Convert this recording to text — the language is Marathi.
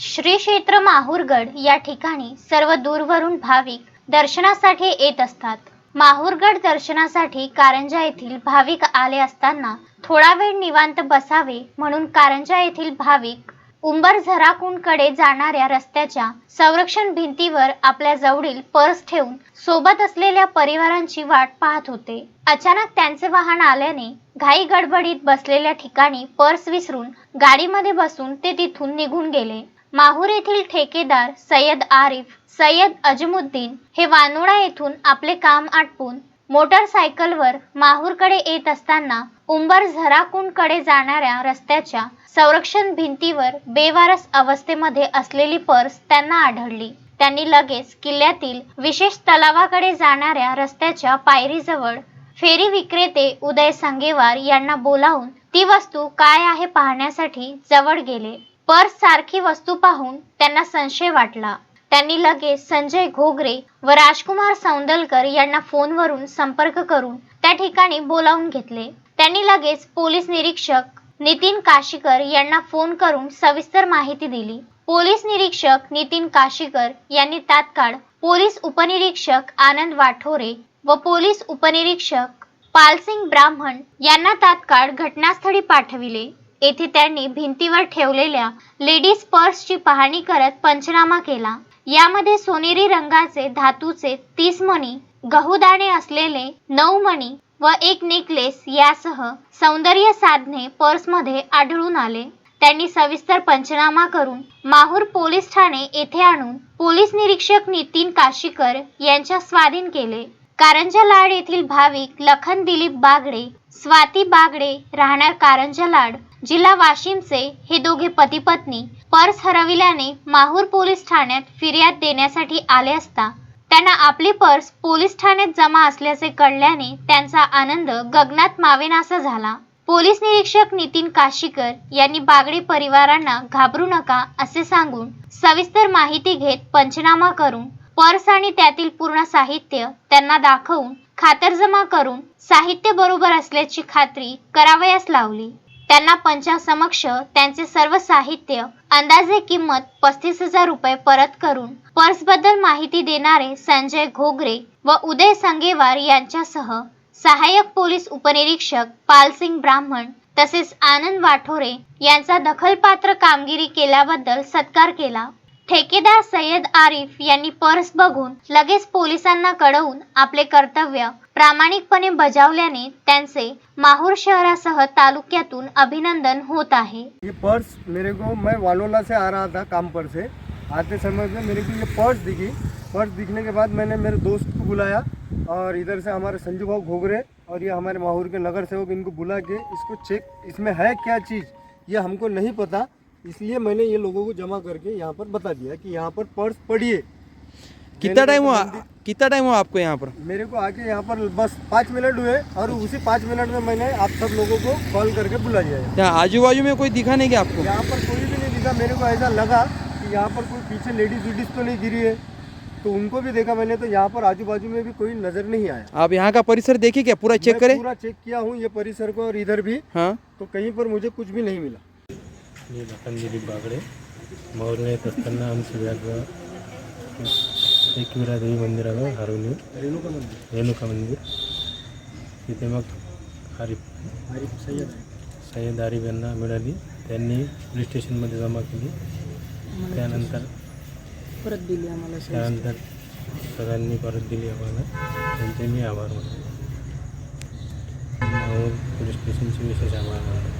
श्री क्षेत्र माहूरगड या ठिकाणी सर्व दूरवरून भाविक दर्शनासाठी येत असतात. माहूरगड दर्शनासाठी कारंजा येथील भाविक आले असताना थोडा वेळ निवांत बसावे म्हणून कारंजा येथील भाविक उंबर झराकुंडकडे जाणाऱ्या रस्त्याच्या संरक्षण भिंतीवर आपल्या जवळील पर्स ठेवून सोबत असलेल्या परिवारांची वाट पाहत होते. अचानक त्यांचे वाहन आल्याने घाई गडबडीत बसलेल्या ठिकाणी पर्स विसरून गाडीमध्ये बसून ते तिथून निघून गेले. माहूर येथील ठेकेदार सय्यद आरिफ सय्यद अजमुद्दीन हे वानोडा येथून आपले काम आटपून मोटरसायकलवर माहूरकडे येत असताना उंबर झराकुंडकडे जाणाऱ्या रस्त्याच्या संरक्षण भिंतीवर बेवारस अवस्थेमध्ये असलेली पर्स त्यांना आढळली. त्यांनी लगेच किल्ल्यातील विशेष तलावाकडे जाणाऱ्या रस्त्याच्या पायरीजवळ फेरी विक्रेते उदय संगेवार यांना बोलावून ती वस्तू काय आहे पाहण्यासाठी जवळ गेले. पर्स सारखी वस्तू पाहून त्यांना संशय वाटला. त्यांनी लगेच संजय घोगरे व राजकुमार सौंदलकर यांना फोनवरून संपर्क करून त्या ठिकाणी बोलावून घेतले. त्यांनी लगेच पोलीस निरीक्षक नितीन काशीकर यांना फोन करून सविस्तर माहिती दिली. पोलीस निरीक्षक नितीन काशीकर यांनी तात्काळ पोलीस उपनिरीक्षक आनंद वाठोरे व पोलीस उपनिरीक्षक पालसिंग ब्राह्मण यांना तात्काळ घटनास्थळी पाठविले. येथे त्यांनी भिंतीवर ठेवलेल्या लेडीज पर्सची पाहणी करत पंचनामा केला. यामध्ये सोनेरी रंगाचे धातूचे तीस मणी गहुदाणे असलेले नऊ मणी व एक नेकलेस यासह सौंदर्य साधने पर्समध्ये आढळून आले. त्यांनी सविस्तर पंचनामा करून माहूर पोलीस ठाणे येथे आणून पोलीस निरीक्षक नितीन काशीकर यांच्या स्वाधीन केले. कारंजा लाड येथील भाविक लखन दिलीप बागडे स्वाती बागडे राहणार कारंजा लाड जिल्हा वाशिमचे हे दोघे पती पत्नी पर्स हरविल्याने माहूर पोलीस ठाण्यात फिर्याद देण्यासाठी आले असता त्यांना आपली पर्स पोलीस ठाण्यात जमा असल्याचे कळल्याने त्यांचा आनंद गगनात मावेनासा झाला. पोलीस निरीक्षक नितीन काशीकर यांनी बागडे परिवारांना घाबरू नका असे सांगून सविस्तर माहिती घेत पंचनामा करून पर्स आणि त्यातील पूर्ण साहित्य त्यांना दाखवून खातरजमा करून साहित्य बरोबर असल्याची खात्री करावयास लावली. त्यांना पंचासमक्ष त्यांचे सर्व साहित्य अंदाजे किंमत पस्तीस हजार रुपये परत करून पर्सबद्दल माहिती देणारे संजय घोगरे व उदय संगेवार यांच्यासह सहाय्यक पोलीस उपनिरीक्षक पालसिंग ब्राह्मण तसेच आनंद वाठोरे यांचा दखलपात्र कामगिरी केल्याबद्दल सत्कार केला. ठेकेदार सय्यद आरिफ यांनी पर्स बघून लगेच पोलिसांना कळवून आपले कर्तव्य प्रामाणिकपणे बजावल्याने त्यांचे माहूर शहरासह तालुक्यातून अभिनंदन होत आहे. ये पर्स मेरे को मैं वालोला से आ रहा था काम पर से. आते समय में मेरे को ये पर्स दिखी. पर्स दिखने के बाद मैंने मेरे दोस्त को बुलाया और इधर से हमारे संजू भाव घोगरे और ये हमारे माहूर के नगर सेवक इनको बुला के इसको चेक इसमें है क्या चीज़? ये हमको नहीं पता. इसलिए मैंने ये लोगों को जमा करके यहाँ पर बता दिया कि यहाँ पर पर्स पड़ी है। कितना टाइम हुआ? कितना टाइम हुआ आपको यहाँ पर? मेरे को आके यहाँ पर बस पाँच मिनट हुए और उसी पाँच मिनट में मैंने आप सब लोगों को कॉल करके बुला दिया है। यहाँ आजू बाजू में कोई दिखा नहीं क्या आपको? यहाँ पर कोई भी नहीं दिखा। मेरे को ऐसा लगा कि यहाँ पर कोई पीछे लेडीज़ वेडीज तो नहीं गिरी है। तो उनको भी देखा मैंने तो यहाँ पर आजू बाजू में भी कोई नज़र नहीं आया। आप यहाँ का परिसर देखिए क्या? पूरा चेक करें। पूरा चेक किया हूँ ये परिसर को और इधर भी। हाँ। तो कहीं पर मुझे कुछ भी नहीं मिला। मी लखन दिलीप बागडे. माहूरला येत असताना आमचं व्याज एकविरा देवी मंदिराला हरवली. रेणुका मंदिर. रेणुका मंदिर. तिथे मग आरिफ आरिफ सय्यद. सय्यद आरिफ यांना मिळाली. त्यांनी पोलीस स्टेशनमध्ये जमा केली. त्यानंतर परत दिली आम्हाला. त्यानंतर सगळ्यांनी परत दिली आम्हाला. त्यांचे मी आभार मानतो. पोलीस स्टेशनचे विशेष आभार मानतो.